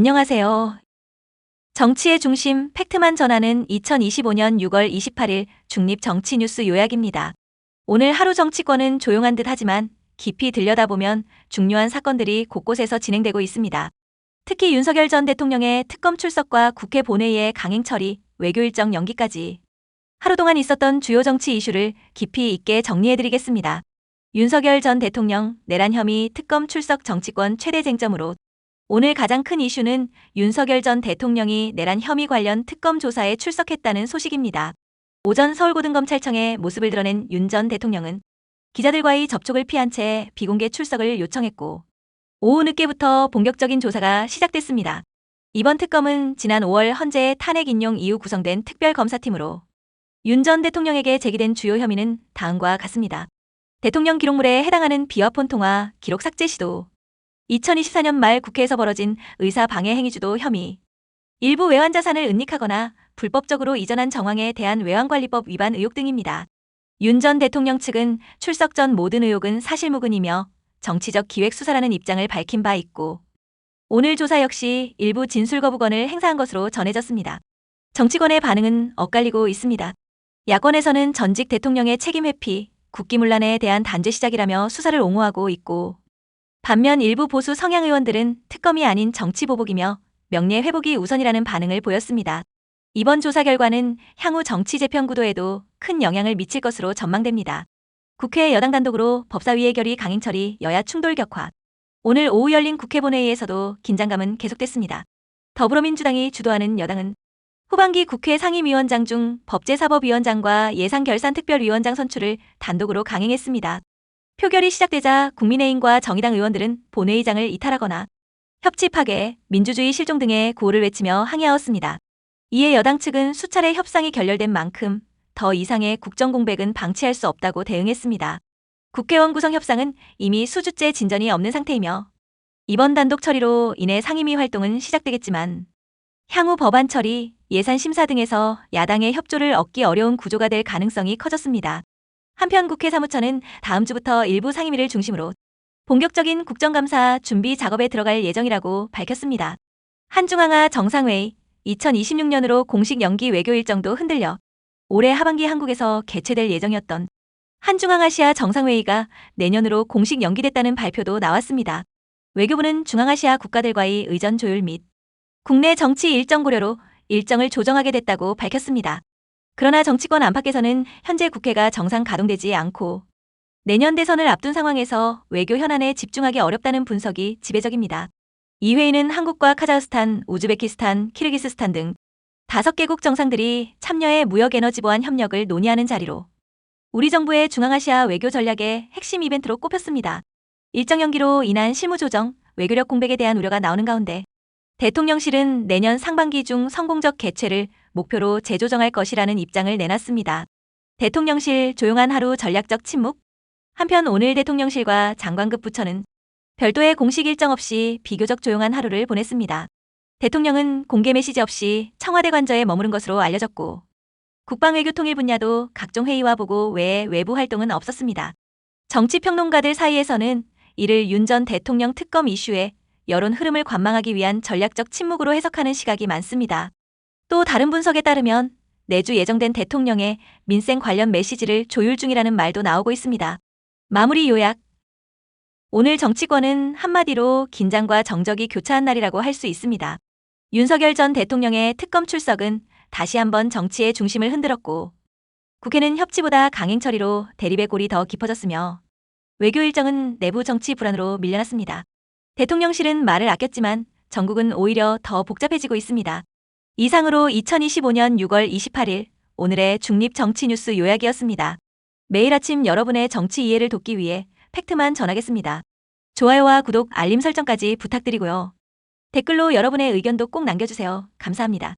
안녕하세요. 정치의 중심 팩트만 전하는 2025년 6월 28일 중립 정치 뉴스 요약입니다. 오늘 하루 정치권은 조용한 듯 하지만 깊이 들여다보면 중요한 사건들이 곳곳에서 진행되고 있습니다. 특히 윤석열 전 대통령의 특검 출석과 국회 본회의의 강행 처리, 외교 일정 연기까지 하루 동안 있었던 주요 정치 이슈를 깊이 있게 정리해드리겠습니다. 윤석열 전 대통령 내란 혐의 특검 출석 정치권 최대 쟁점으로 오늘 가장 큰 이슈는 윤석열 전 대통령이 내란 혐의 관련 특검 조사에 출석했다는 소식입니다. 오전 서울고등검찰청에 모습을 드러낸 윤 전 대통령은 기자들과의 접촉을 피한 채 비공개 출석을 요청했고 오후 늦게부터 본격적인 조사가 시작됐습니다. 이번 특검은 지난 5월 헌재의 탄핵 인용 이후 구성된 특별검사팀으로 윤 전 대통령에게 제기된 주요 혐의는 다음과 같습니다. 대통령 기록물에 해당하는 비화폰 통화, 기록 삭제 시도, 2024년 말 국회에서 벌어진 의사 방해 행위 주도 혐의, 일부 외환 자산을 은닉하거나 불법적으로 이전한 정황에 대한 외환관리법 위반 의혹 등입니다. 윤 전 대통령 측은 출석 전 모든 의혹은 사실무근이며 정치적 기획 수사라는 입장을 밝힌 바 있고 오늘 조사 역시 일부 진술 거부권을 행사한 것으로 전해졌습니다. 정치권의 반응은 엇갈리고 있습니다. 야권에서는 전직 대통령의 책임 회피, 국기문란에 대한 단죄 시작이라며 수사를 옹호하고 있고 반면 일부 보수 성향 의원들은 특검이 아닌 정치 보복이며 명예 회복이 우선이라는 반응을 보였습니다. 이번 조사 결과는 향후 정치 재편 구도에도 큰 영향을 미칠 것으로 전망됩니다. 국회 여당 단독으로 법사위의 결의 강행 처리 여야 충돌 격화. 오늘 오후 열린 국회 본회의에서도 긴장감은 계속됐습니다. 더불어민주당이 주도하는 여당은 후반기 국회 상임위원장 중 법제사법위원장과 예산결산특별위원장 선출을 단독으로 강행했습니다. 표결이 시작되자 국민의힘과 정의당 의원들은 본회의장을 이탈하거나 협치 파괴, 민주주의 실종 등의 구호를 외치며 항의하였습니다. 이에 여당 측은 수차례 협상이 결렬된 만큼 더 이상의 국정 공백은 방치할 수 없다고 대응했습니다. 국회원 구성 협상은 이미 수주째 진전이 없는 상태이며 이번 단독 처리로 인해 상임위 활동은 시작되겠지만 향후 법안 처리, 예산 심사 등에서 야당의 협조를 얻기 어려운 구조가 될 가능성이 커졌습니다. 한편 국회 사무처는 다음 주부터 일부 상임위를 중심으로 본격적인 국정감사 준비 작업에 들어갈 예정이라고 밝혔습니다. 한중항아 정상회의 2026년으로 공식 연기 외교 일정도 흔들려 올해 하반기 한국에서 개최될 예정이었던 한중앙아시아 정상회의가 내년으로 공식 연기됐다는 발표도 나왔습니다. 외교부는 중앙아시아 국가들과의 의전 조율 및 국내 정치 일정 고려로 일정을 조정하게 됐다고 밝혔습니다. 그러나 정치권 안팎에서는 현재 국회가 정상 가동되지 않고 내년 대선을 앞둔 상황에서 외교 현안에 집중하기 어렵다는 분석이 지배적입니다. 이 회의는 한국과 카자흐스탄, 우즈베키스탄, 키르기스스탄 등 다섯 개국 정상들이 참여해 무역 에너지 보안 협력을 논의하는 자리로 우리 정부의 중앙아시아 외교 전략의 핵심 이벤트로 꼽혔습니다. 일정 연기로 인한 실무 조정, 외교력 공백에 대한 우려가 나오는 가운데 대통령실은 내년 상반기 중 성공적 개최를 목표로 재조정할 것이라는 입장을 내놨습니다. 대통령실 조용한 하루 전략적 침묵. 한편 오늘 대통령실과 장관급 부처는 별도의 공식 일정 없이 비교적 조용한 하루를 보냈습니다. 대통령은 공개 메시지 없이 청와대 관저에 머무른 것으로 알려졌고 국방외교 통일 분야도 각종 회의와 보고 외에 외부 활동은 없었습니다. 정치평론가들 사이에서는 이를 윤 전 대통령 특검 이슈에 여론 흐름을 관망하기 위한 전략적 침묵으로 해석하는 시각이 많습니다. 또 다른 분석에 따르면 내주 예정된 대통령의 민생 관련 메시지를 조율 중이라는 말도 나오고 있습니다. 마무리 요약. 오늘 정치권은 한마디로 긴장과 정적이 교차한 날이라고 할 수 있습니다. 윤석열 전 대통령의 특검 출석은 다시 한번 정치의 중심을 흔들었고, 국회는 협치보다 강행 처리로 대립의 골이 더 깊어졌으며, 외교 일정은 내부 정치 불안으로 밀려났습니다. 대통령실은 말을 아꼈지만 전국은 오히려 더 복잡해지고 있습니다. 이상으로 2025년 6월 28일 오늘의 중립 정치 뉴스 요약이었습니다. 매일 아침 여러분의 정치 이해를 돕기 위해 팩트만 전하겠습니다. 좋아요와 구독, 알림 설정까지 부탁드리고요. 댓글로 여러분의 의견도 꼭 남겨주세요. 감사합니다.